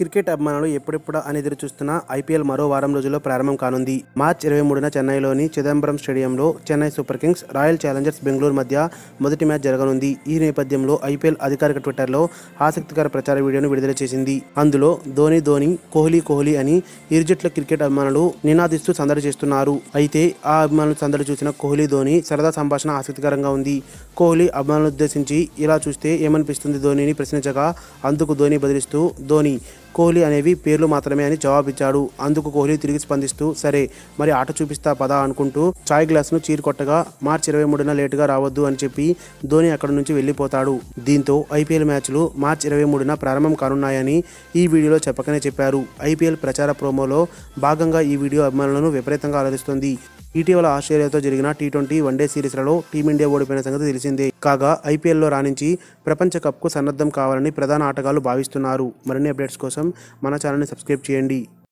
Cricket అభిమానులు ఎప్పుడెప్పుడా అని ఎదురు చూస్తున్న ఐపీఎల్ మరో వారం రోజుల్లో ప్రారంభం కానుంది. మార్చ్ ఇరవై మూడున చెన్నైలోని చిదంబరం స్టేడియంలో Chennai Super Kings Royal Challengers Bengaluru మధ్య మొదటి మ్యాచ్ జరగనుంది. ఈ నేపథ్యంలో ఐపీఎల్ అధికారిక ట్విట్టర్లో ఆసక్తికర ప్రచార వీడియోను విడుదల చేసింది. అందులో ధోని ధోని కోహ్లీ కోహ్లీ అని ఇరు జట్ల క్రికెట్ అభిమానులు నినాదిస్తూ సందడి చేస్తున్నారు. అయితే ఆ అభిమానులు సందడి చూసిన కోహ్లీ ధోని సరదా సంభాషణ ఆసక్తికరంగా ఉంది. కోహ్లీ అభిమానులు ఉద్దేశించి ఇలా చూస్తే ఏమనిపిస్తుంది ధోనిని ప్రశ్నించగా అందుకు ధోని బదిలిస్తూ ధోని కోహ్లీ అనేవి పేర్లు మాత్రమే అని జవాబిచ్చాడు. అందుకు కోహ్లీ తిరిగి స్పందిస్తూ సరే మరి ఆట చూపిస్తా పదా అనుకుంటూ చాయ్ గ్లాస్ను చీరుకొట్టగా మార్చి ఇరవై మూడున లేటుగా రావద్దు అని చెప్పి ధోని అక్కడి నుంచి వెళ్ళిపోతాడు. దీంతో ఐపీఎల్ మ్యాచ్లు మార్చి ఇరవై మూడున ప్రారంభం కానున్నాయని ఈ వీడియోలో చెప్పకనే చెప్పారు. ఐపీఎల్ ప్రచార ప్రోమోలో భాగంగా ఈ వీడియో అభిమానులను విపరీతంగా ఆలోచిస్తుంది ఇటీవల ఆస్ట్రేలియాతో జరిగిన టీ ట్వంటీ వన్డే సిరీస్లలో టీమిండియా ఓడిపోయిన సంగతి తెలిసిందే. కాగా ఐపీఎల్లో రాణించి ప్రపంచ కప్కు సన్నద్ధం కావాలని ప్రధాన ఆటగాళ్ళు భావిస్తున్నారు. మరిన్ని అప్డేట్స్ కోసం మన ఛానల్ని సబ్స్క్రైబ్ చేయండి.